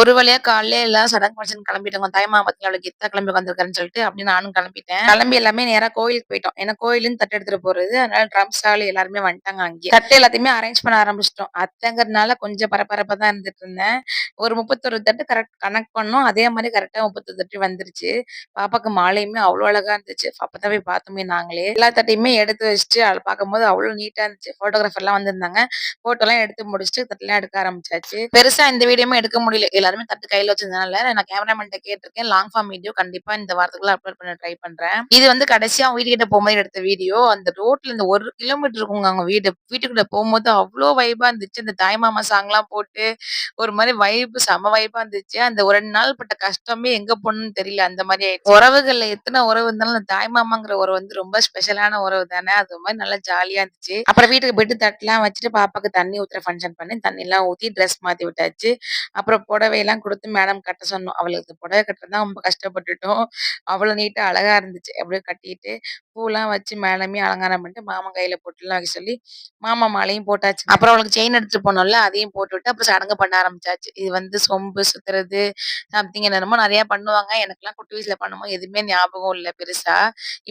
ஒரு வழியா காலையில எல்லாம் சடங்கு ஃபங்ஷன் கிளம்பிட்டோம் தாய் பத்தி அவளுக்கு கெத்தா கிளம்பி வந்திருக்காருன்னு சொல்லிட்டு அப்படி நானும் கிளம்பிட்டேன். கிளம்பி எல்லாமே நேரா கோயிலுக்கு போயிட்டோம். ஏன்னா கோயிலுன்னு தட்டு எடுத்துட்டு போறது அதனால ட்ரம்ஸ் ஆள் எல்லாருமே வந்துட்டாங்க அங்கே தட்டு எல்லாத்தையுமே அரேஞ்ச் பண்ண ஆரம்பிச்சிட்டோம். அத்தைங்கிறதுனால கொஞ்சம் பரபரப்பா தான் இருந்துட்டு இருந்தேன். ஒரு முப்பத்தொரு தட்டு கரெக்ட் கனெக்ட் பண்ணோம். அதே மாதிரி கரெக்டா முப்பத்தொரு தட்டு வந்துருச்சு. பாப்பாக்கு மாலையுமே அவ்வளவு அழகா இருந்துச்சு. அப்பதான் போய் பார்த்தோமே நாங்களே. எல்லா தட்டையுமே எடுத்து வச்சுட்டு அதை பார்க்கும்போது அவ்வளவு நீட்டா இருந்துச்சு. போட்டோகிராஃபர் எல்லாம் வந்திருந்தாங்க. போட்டோ எல்லாம் எடுத்து முடிச்சுட்டு தட்டெல்லாம் எடுக்க ஆரம்பிச்சாச்சு. பெருசா இந்த வீடியோமே எடுக்க முடியல. எல்லாருமே தட்டு கையில வச்சிருந்தனால நான் கேமராமேன் கேட்டிருக்கேன். லாங் ஃபார்ம் வீடியோ கண்டிப்பா இந்த வாரத்துக்குள்ள அப்லோட் பண்ண ட்ரை பண்றேன். இது வந்து கடைசியா வீடு கிட்ட போகும்போது எடுத்த வீடியோ அந்த ரோட்ல இந்த ஒரு கிலோமீட்டர் இருக்குங்க அவங்க வீடு. வீட்டுக்குள்ள போகும்போது அவ்வளோ வைபா இருந்துச்சு. அந்த தாய்மாமா சாங் எல்லாம் போட்டு ஒரு மாதிரி வைப் செம வைபா இருந்துச்சு. அந்த ஒரு ரெண்டு நாள் பட்ட கஷ்டமே எங்க போகணும்னு தெரியல. அந்த மாதிரி ஆயிடுச்சு. உறவுகள்ல எத்தனை உறவு இருந்தாலும் அந்த தாய்மாமாங்கிற உறவு வந்து ரொம்ப ஸ்பெஷலான உறவு தானே. அது மாதிரி நல்லா ஜாலியா இருந்துச்சு. அப்புறம் வீட்டுக்கு போயிட்டு தட்டுலாம் வச்சுட்டு பாப்பாக்கு தண்ணி ஊத்துற ஃபங்க்ஷன் பண்ணி தண்ணி எல்லாம் ஊத்தி ட்ரெஸ் மாத்தி விட்டாச்சு. அப்புறம் புடவையெல்லாம் கொடுத்து மேடம் கட்ட சொன்னோம். அவளுக்கு புடவை கட்டுறது ரொம்ப கஷ்டப்பட்டுட்டோம். அவ்வளோ நீட்டாக அழகா இருந்துச்சு. அப்படியே கட்டிட்டு பூலாம் வச்சு மேலமே அலங்காரம் பண்ணிட்டு மாமா கையில போட்டுலாம் வைக்க சொல்லி மாமா மாலையும் போட்டாச்சு அப்புறம் அவளுக்கு செயின் எடுத்துட்டு போனோம்ல அதையும் போட்டு விட்டு அப்புறம் சடங்கு பண்ண ஆரம்பிச்சாச்சு. இது வந்து சொம்பு சுத்துறது சம்திங் என்னமோ நிறைய பண்ணுவாங்க. எனக்குலாம் குட்டி வயசுல பண்ணும்போது எதுவுமே ஞாபகம் இல்லை பெருசா.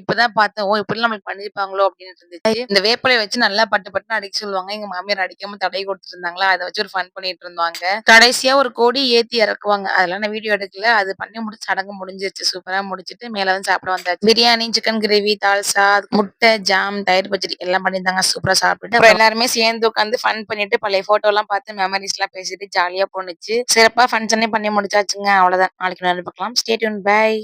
இப்பதான் பார்த்தோம் ஓ இப்படி நம்மளுக்கு பண்ணிருப்பாங்களோ அப்படின்னு இருந்துச்சு. இந்த வேப்பிலை வச்சு நல்லா பட்டு பட்டுன்னு அடிக்க சொல்லுவாங்க. எங்க மாமியார் அடிக்காம தடை கொடுத்துருந்தாங்களா அதை வச்சு ஒரு ஃபன் பண்ணிட்டு இருந்தாங்க கடைசியா ஒரு கோடி ஏத்தி இறக்குவாங்க. அதெல்லாம் நான் வீடியோ எடுக்கல. அது பண்ணி முடிச்சு சடங்கு முடிஞ்சிருச்சு. சூப்பரா முடிச்சிட்டு மேல வந்து சாப்பிட வந்தாச்சு. பிரியாணி சிக்கன் கிரேவி தால்சா முட்டை ஜாம் தயிர் பச்சடி எல்லாம் பண்ணியிருந்தாங்க. சூப்பரா சாப்பிட்டு அப்புறம் எல்லாருமே சேர்ந்து உட்காந்து ஃபன் பண்ணிட்டு பழைய போட்டோ எல்லாம் பார்த்து மெமரிஸ் எல்லாம் பேசிட்டு ஜாலியா போனுச்சு சிறப்பா ஃபங்க்ஷனே பண்ணி முடிச்சாச்சுங்க. அவ்வளவுதான். நாளைக்கு நான் பார்க்கலாம். Stay tuned by